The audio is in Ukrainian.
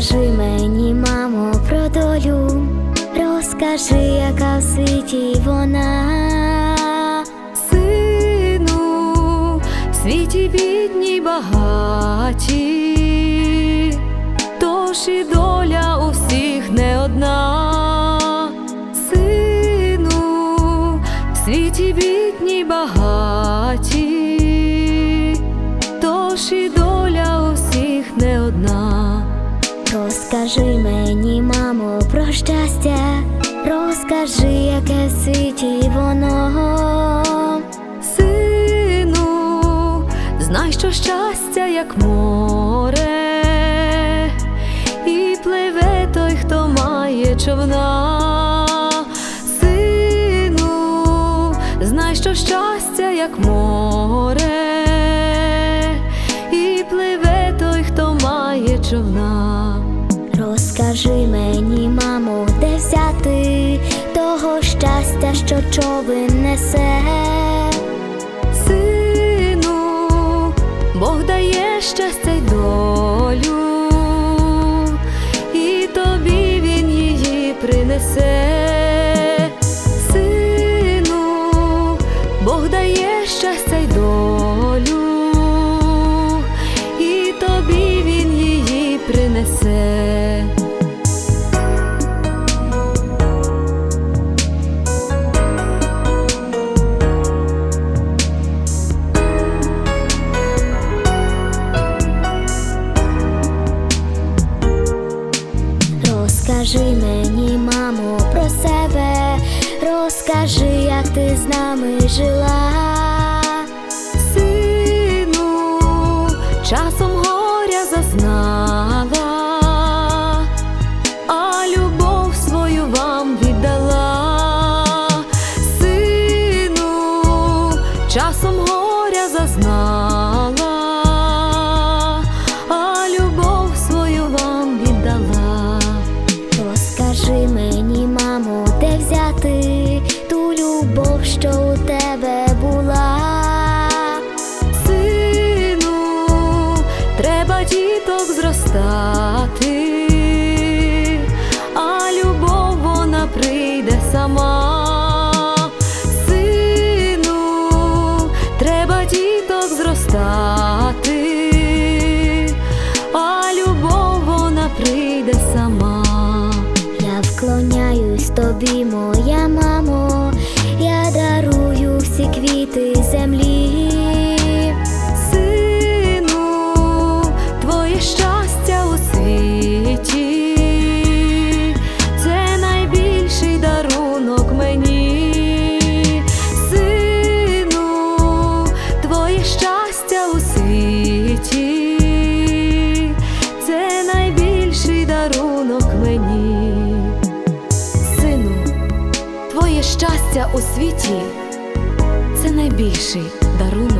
Розкажи мені, мамо, про долю, розкажи, яка в світі вона. Сину, в світі бідні багаті, тож і доля у всіх не одна. Сину, в світі бідні багаті, тож і доля у всіх не одна. Розкажи мені, мамо, про щастя, розкажи, яке в світі воно. Сину, знай, що щастя, як море, і пливе той, хто має човна. Сину, знай, що щастя, як море, і пливе той, хто має човна. Розкажи мені, мамо, де взяти того щастя, що човен несе. Сину, Бог дає щастя й долю, і тобі він її принесе. Мені, мамо, про себе, розкажи, як ти з нами жила. Сину, часом горя зазнала, а любов свою вам віддала. Сину, часом горя де ту любов, що у тебе була. Сину, треба діток зростати, тобі, моя мамо, я дарую всі квіти землі. Щастя у світі це найбільший дарунок.